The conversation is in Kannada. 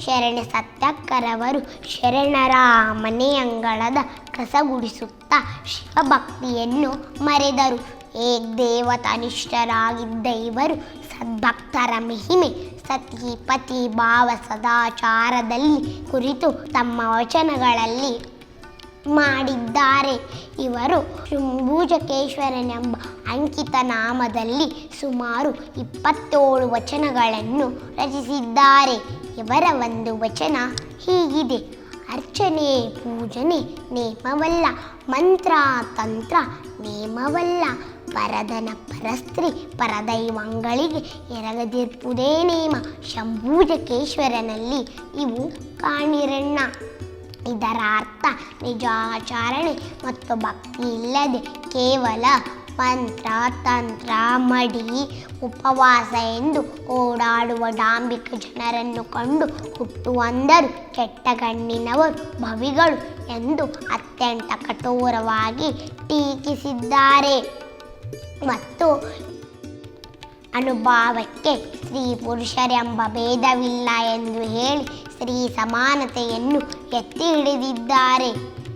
ಶರಣ ಸತ್ಯಕ್ಕರವರು ಶರಣರ ಮನೆಯಂಗಳದ ಕಸ ಗುಡಿಸುತ್ತಾ ಶಿವಭಕ್ತಿಯನ್ನು ಮರೆದರು. ಏಕದೇವತನಿಷ್ಠರಾಗಿದ್ದ ಇವರು ಸದ್ಭಕ್ತರ ಮಹಿಮೆ ಸತಿ ಪತಿ ಭಾವ ಸದಾಚಾರದಲ್ಲಿ ಕುರಿತು ತಮ್ಮ ವಚನಗಳಲ್ಲಿ ಮಾಡಿದ್ದಾರೆ. ಇವರು ಶಂಭೂಜಕೇಶ್ವರನೆಂಬ ಅಂಕಿತ ನಾಮದಲ್ಲಿ ಸುಮಾರು ಇಪ್ಪತ್ತೇಳು ವಚನಗಳನ್ನು ರಚಿಸಿದ್ದಾರೆ. ಇವರ ಒಂದು ವಚನ ಹೀಗಿದೆ. ಅರ್ಚನೆ, ಪೂಜನೆ ನೇಮವಲ್ಲ, ಮಂತ್ರ, ತಂತ್ರ ನೇಮವಲ್ಲ. ಪರದನ ಪರಸ್ತ್ರಿ, ಪರದೈವಂಗಳಿಗೆ ಎರಗದಿರ್ಪುದೇ ನೇಮ. ಶಂಭೂಜಕೇಶ್ವರನಲ್ಲಿ ಇವು ಕಾಣಿರಣ್ಣ. ಇದರ ಅರ್ಥ ನಿಜಾಚರಣೆ ಮತ್ತು ಭಕ್ತಿ ಇಲ್ಲದೆ ಕೇವಲ ಮಂತ್ರ ತಂತ್ರ, ಮಡಿ, ಉಪವಾಸ ಎಂದು ಓಡಾಡುವ ಡಾಂಬಿಕ ಜನರನ್ನು ಕಂಡು ಹುಟ್ಟುವಂದರು ಕೆಟ್ಟ ಗಣ್ಣಿನವರು ಭವಿಗಳು ಎಂದು ಅತ್ಯಂತ ಕಠೋರವಾಗಿ ಟೀಕಿಸಿದ್ದಾರೆ. ಮತ್ತು ಅನುಭಾವಕ್ಕೆ ಸ್ತ್ರೀ ಪುರುಷರೆಂಬ ಭೇದವಿಲ್ಲ ಎಂದು ಹೇಳಿ ಸ್ತ್ರೀ ಸಮಾನತೆಯನ್ನು ಎತ್ತಿ ಹಿಡಿದಿದ್ದಾರೆ.